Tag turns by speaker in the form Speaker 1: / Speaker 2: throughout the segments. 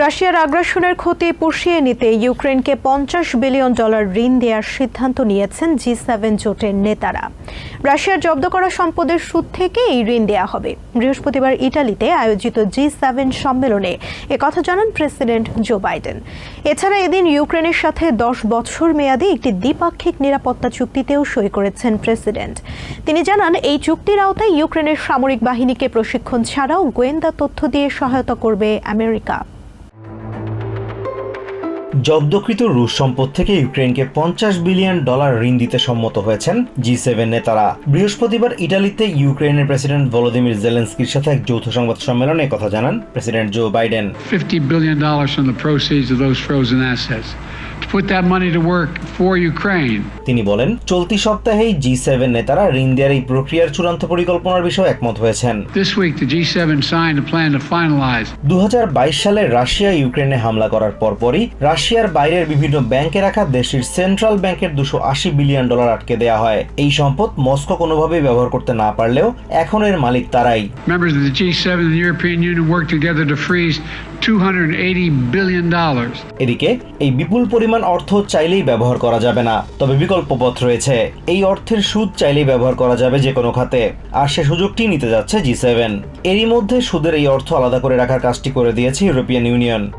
Speaker 1: রাশিয়ার আগ্রাসনের ক্ষতি পুষিয়ে নিতে ইউক্রেনকে পঞ্চাশ বিলিয়ন ডলার ঋণ দেওয়ার সিদ্ধান্ত নিয়েছেন জি সেভেন জোটের নেতারা। রাশিয়ার জব্দ করা সম্পদের সুদ থেকে এই ঋণ দেওয়া হবে। বৃহস্পতিবার ইটালিতে আয়োজিত জি সেভেন সম্মেলনে একথা জানান প্রেসিডেন্ট জো বাইডেন। এছাড়া এদিন ইউক্রেনের সাথে দশ বছর মেয়াদী একটি দ্বিপাক্ষিক নিরাপত্তা চুক্তিতেও সই করেছেন প্রেসিডেন্ট। তিনি জানান, এই চুক্তির আওতায় ইউক্রেনের সামরিক বাহিনীকে প্রশিক্ষণ ছাড়াও গোয়েন্দা তথ্য দিয়ে সহায়তা করবে আমেরিকা।
Speaker 2: জব্দকৃত রুশ সম্পদ থেকে ইউক্রেনকে পঞ্চাশ বিলিয়ন ডলার ঋণ দিতে সম্মত হয়েছেন জি সেভেন নেতারা। বৃহস্পতিবার ইটালিতে ইউক্রেনের প্রেসিডেন্ট ভলোদিমির জেলেন্সকির সাথে এক যৌথ সংবাদ সম্মেলনে কথা জানান president Joe Biden.
Speaker 3: $50 billion from the proceeds of those frozen assets. to put that money to work for Ukraine.
Speaker 2: তিনি বলেন চলতি সপ্তাহেই জি সেভেন নেতারা ঋণ দেওয়ার এই প্রক্রিয়ার চূড়ান্ত পরিকল্পনার বিষয়ে একমত হয়েছেন
Speaker 3: This week, the G7 signed a plan to finalize
Speaker 2: দু সালে রাশিয়া ইউক্রেনে হামলা করার পরপরই রাশিয়ার বাইরের বিভিন্ন ব্যাংকে রাখা দেশটির সেন্ট্রাল ব্যাংকের দুশো বিলিয়ন ডলার আটকে দেওয়া হয় এই সম্পদ মস্কো কোনোভাবেই ব্যবহার করতে না পারলেও এখন এর মালিক তারাই
Speaker 3: members of the G7 and the European Union worked together to freeze $280 billion.
Speaker 2: এদিকে এই বিপুল পরিমাণ অর্থ চাইলেই ব্যবহার করা যাবে না। তবে বিকল্প পথ রয়েছে। এই অর্থের সুদ চাইলেই ব্যবহার করা যাবে যে কোনো খাতে। আর সে সুযোগটি নিতে যাচ্ছে জি সেভেন। এরই মধ্যে সুদের এই অর্থ আলাদা করে রাখার কাজটি করে দিয়েছে ইউরোপিয়ান ইউনিয়ন।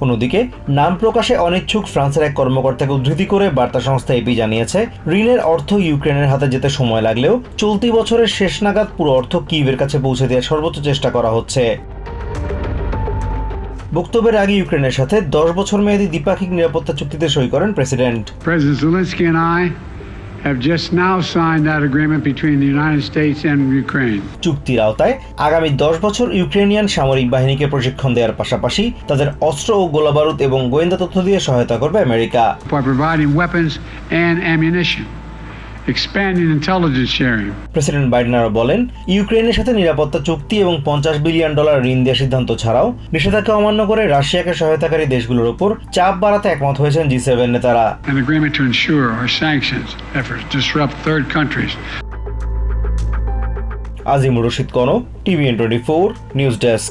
Speaker 2: অন্যদিকে, নাম প্রকাশে অনিচ্ছুক ফ্রান্সের এক কর্মকর্তাকে উদ্ধৃতি করে বার্তা সংস্থা এপি জানিয়েছে, ঋণের অর্থ ইউক্রেনের হাতে যেতে সময় লাগলেও চলতি বছরের শেষ নাগাদ পুরো অর্থ কিভের কাছে পৌঁছে দেওয়ার সর্বোচ্চ চেষ্টা করা হচ্ছে। বক্তব্যের আগে ইউক্রেনের সাথে দশ বছর মেয়াদী দ্বিপাক্ষিক নিরাপত্তা চুক্তিতে সই করেন president.
Speaker 3: President Zelensky and I have just now signed that agreement between the United States and Ukraine.
Speaker 2: চুক্তির আওতায় আগামী দশ বছর ইউক্রেনিয়ান সামরিক বাহিনীকে প্রশিক্ষণ দেওয়ার পাশাপাশি তাদের অস্ত্র ও গোলাবারুদ এবং গোয়েন্দা তথ্য দিয়ে সহায়তা করবে America.
Speaker 3: By providing weapons and ammunition, expanding intelligence sharing,
Speaker 2: president Biden আরও বলেন ইউক্রেনের সাথে নিরাপত্তা চুক্তি এবং পঞ্চাশ বিলিয়ন ডলার ঋণ দেওয়ার সিদ্ধান্ত ছাড়াও নিষেধাজ্ঞা অমান্য করে রাশিয়াকে সহায়তাকারী দেশগুলোর উপর চাপ বাড়াতে একমত হয়েছেন জি সেভেন নেতারা।
Speaker 3: An agreement to ensure our sanctions efforts disrupt third countries.
Speaker 2: Azimur Rashid Konok TVN twenty four news desk.